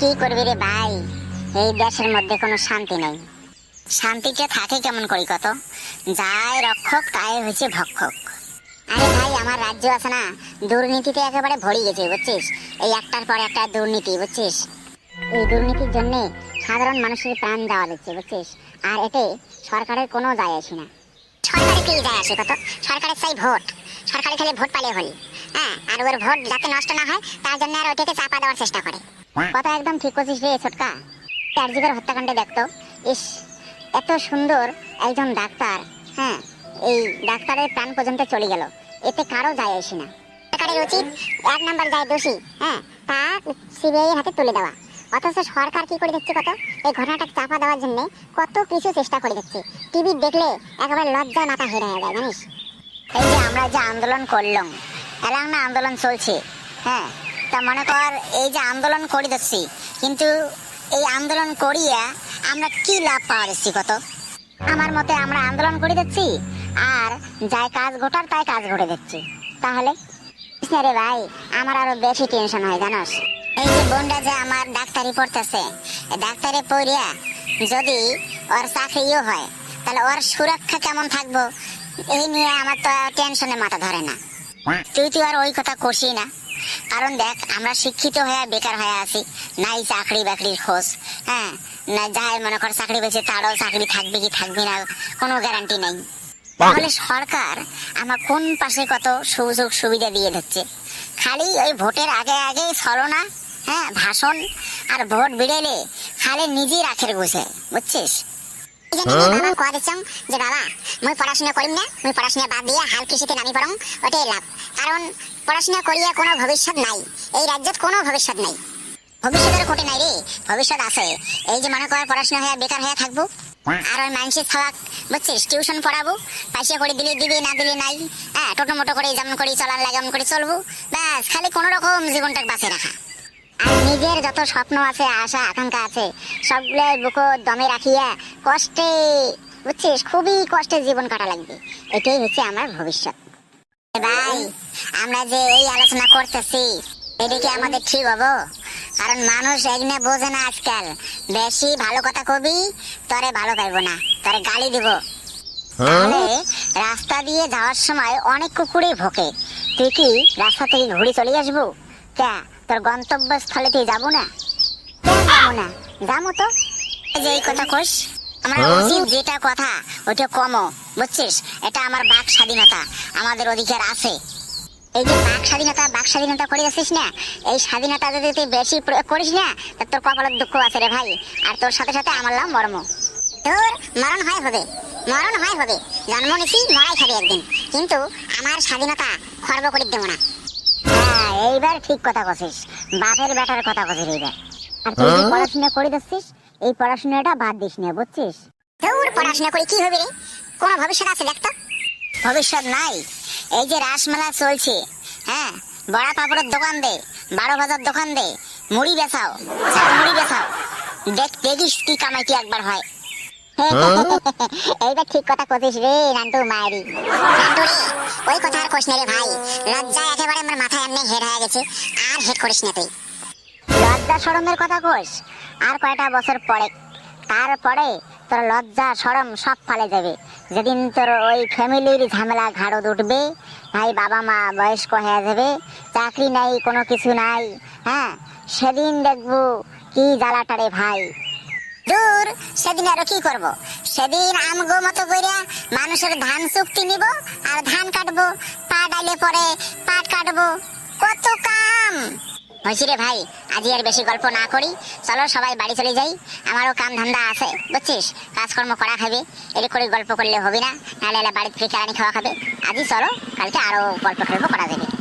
কি করবি রে ভাই? এই দেশের মধ্যে কোনো শান্তি নেই। শান্তিতে থাকে কেমন করি কত? যাই রক্ষক, তাই হচ্ছে ভক্ষক। আরে ভাই, আমার রাজ্য আছে না, দুর্নীতিতে একেবারে ভরে গেছে, বুঝছিস? এই একটার পর একটা দুর্নীতি, বুঝছিস? এই দুর্নীতির জন্য সাধারণ মানুষের প্রাণ দেওয়া দিচ্ছে বুঝছিস? আর এতে সরকারের কোনো যায় আসে না। সরকারের কি যায় আসে কত? সরকারের চাই ভোট। সরকারি খালি ভোট পালে হল হ্যাঁ আর ওর ভোট যাতে নষ্ট না হয়, তার জন্য আর ওইটাকে চাপা দেওয়ার চেষ্টা করে। কথা একদম ঠিক করছিস রে, ছোটকা। চার্জিকের হত্যাকাণ্ডে দেখতো ইস, এত সুন্দর একজন ডাক্তার হ্যাঁ এই ডাক্তারের প্রাণ পর্যন্ত চলে গেল। এতে কারও যায় আসে না। সরকারের উচিত এক নাম্বার যায় দোষী হ্যাঁ তা সিবিআই হাতে তুলে দেওয়া। অথচ সরকার কি করে দিচ্ছে কত? এই ঘটনাটা চাপা দেওয়ার জন্য কত কিছু চেষ্টা করে দিচ্ছে টিভি দেখলে একেবারে লজ্জায় মাথা হেরে হয়ে যায়, জানিস? এই যে আমরা যে আন্দোলন করলাম এলাম না আন্দোলন চলছে হ্যাঁ তা মনে কর, এই যে আন্দোলন করে দিচ্ছি কিন্তু এই আন্দোলন করিয়া আমরা কি লাভ পাওয়া দিচ্ছি কত? আমার মতে আমরা আন্দোলন করে দিচ্ছি আর যাই কাজ ঘটার তাই কাজ ঘটে দিচ্ছি তাহলে? রে ভাই, আমার আরও বেশি টেনশন হয়, জানোস? এই যে বোনটা যে আমার ডাক্তারি পড়তেছে ডাক্তারি পড়িয়া যদি ওর চাকরিও হয়, তাহলে ওর সুরক্ষা কেমন থাকব? এই নিয়ে আমার তো টেনশনে মাথা ধরে না। তুই তুই আর ওই কথা কষি না। কারণ দেখ আমরা শিক্ষিত হয়ে বেকার হয়ে আছি। নাই চাকরি বাকরির খোঁজ হ্যাঁ? না যাই মনে কর চাকরি পেয়েছে তারও চাকরি থাকবে কি থাকবে না কোনো গ্যারান্টি নেই। তাহলে সরকার আমার কোন পাশে কত সুযোগ সুবিধা দিয়ে দিচ্ছে? খালি ওই ভোটের আগে আগে ছলনা হ্যাঁ ভাষণ আর ভোট বিড়েলে খালি নিজেই রাখের গুছে বুঝছিস? এই যে নিজের বাবা কয়া দিচ্ছং যে বাবা মুই পড়াশোনা করিম না মুই পড়াশোনা বাদ দিয়ে হাল কৃষিতে নামি পড়ং ওটাই লাভ। কারণ পড়াশোনা করিয়া কোনো ভবিষ্যৎ নাই। এই রাজ্যত কোনো ভবিষ্যৎ নাই। ভবিষ্যতের কোটে নাই রে। ভবিষ্যৎ আছে। এই যে মনে কর পড়াশোনা হয়ে বেকার হয়ে থাকব। আর ওই মানুষের খাওয়া বুঝছিস, টিউশন পড়াবো। পয়সা করে দিলে দিবি, না দিলে নাই। হ্যাঁ টোটো মোটো করে যেমন করে, চলার লাগে এমন করে চলবো। ব্যাস, খালি কোনো রকম জীবনটাকে বাঁচে রাখা। আর নিজের যত স্বপ্ন আছে, আশা, আকাঙ্ক্ষা আছে সবগুলো বুকো দমে রাখিয়া কষ্টে, বুঝছিস, খুবই কষ্টে জীবন কাটা লাগবে। এটাই হচ্ছে আমার ভবিষ্যৎ। ভাই আমরা যে এই আলোচনা করতেছি এটা কি আমাদের ঠিক হব? কারণ মানুষ এগনে বোঝে না আজকাল। বেশি ভালো কথা কবি তরে ভালো পাইবো না তরে গালি দিব। তাহলে রাস্তা দিয়ে যাওয়ার সময় অনেক কুকুরই ভোকে। তুই কি রাস্তা থেকে ঘুরে চলে আসব? কে তোর গন্তব্যস্থলে তুই যাব না? যাব না। যাব তো। এই যে এই কথা কোষ আমরা উচিত যেটা কথা ওটা কমো বুঝছিস? এটা আমার বাক স্বাধীনতা আমাদের অধিকার আছে। এই যে বাক স্বাধীনতা বাক স্বাধীনতা করে যাচ্ছিস না এই স্বাধীনতা যদি তুই বেশি প্রয়োগ করিস না তা তোর কপালের দুঃখ আছে রে ভাই আর তোর সাথে সাথে আমার লাভ মর্ম। তোর মরণ হয় হবে মরণ হয় হবে। জন্ম নিছি মরাই খাবি একদিন কিন্তু আমার স্বাধীনতা খর্ব করে দেবো না। হ্যাঁ এইবার ঠিক কথা কছিস বাপের বেটার কথা কছিস এইবার। আর তুই পড়াশোনা করে দিচ্ছিস এই পড়াশোনাটা বাদ দিস না বুঝছিস? তোর পড়াশোনা করে কি হবে রে? কোনো ভবিষ্যৎ আছে দেখ তো। ভবিষ্যৎ নাই? এই যে রাসমেলা চলছে হ্যাঁ? বড়া পাপড়ের দোকান দে বারো বাজার দোকান দে মুড়ি বেচাও মুড়ি বেচাও। দেখ দেখিস কি কামাই কি একবার হয়। এইবার ঠিক কথা কছিস রে নান্টু মায়েরি নান্টু রে ওই কথা আর কোশ রে ভাই লজ্জা একেবারে আমার মাথায় এমনি হেড হয়ে গেছে আর হেড করিস না তুই। লজ্জা সরমের কথা কোষ আর কয়টা বছর পরে, তারপরে তোর লজ্জা সরম সব ফালে যাবে। যেদিন তোর ওই ফ্যামিলির ঝামেলা ঘাড়ত উঠবে, ভাই বাবা মা বয়স্ক হয়ে যাবে, চাকরি নাই, কোনো কিছু নাই হ্যাঁ? সেদিন দেখব কি জ্বালাটারে ভাই। দূর, সেদিন আরও কি করব? সেদিন আমগো মতো কইরা মানুষের ধান চুক্তি নিব আর ধান কাটবো, পা ডালে পরে পাট কাটবো। কত কাম হয়েছি রে ভাই আজি আর বেশি গল্প না করি। চলো সবাই বাড়ি চলে যাই। আমারও কাম ধান্দা আছে, বুঝছিস? কাজকর্ম করা খাবে এরকম করে গল্প করলে হবে না, নাহলে বাড়িতে থেকে কেরানি খাওয়া খাবে। আজি চলো, কালকে আরও গল্প টল্প করা যাবে।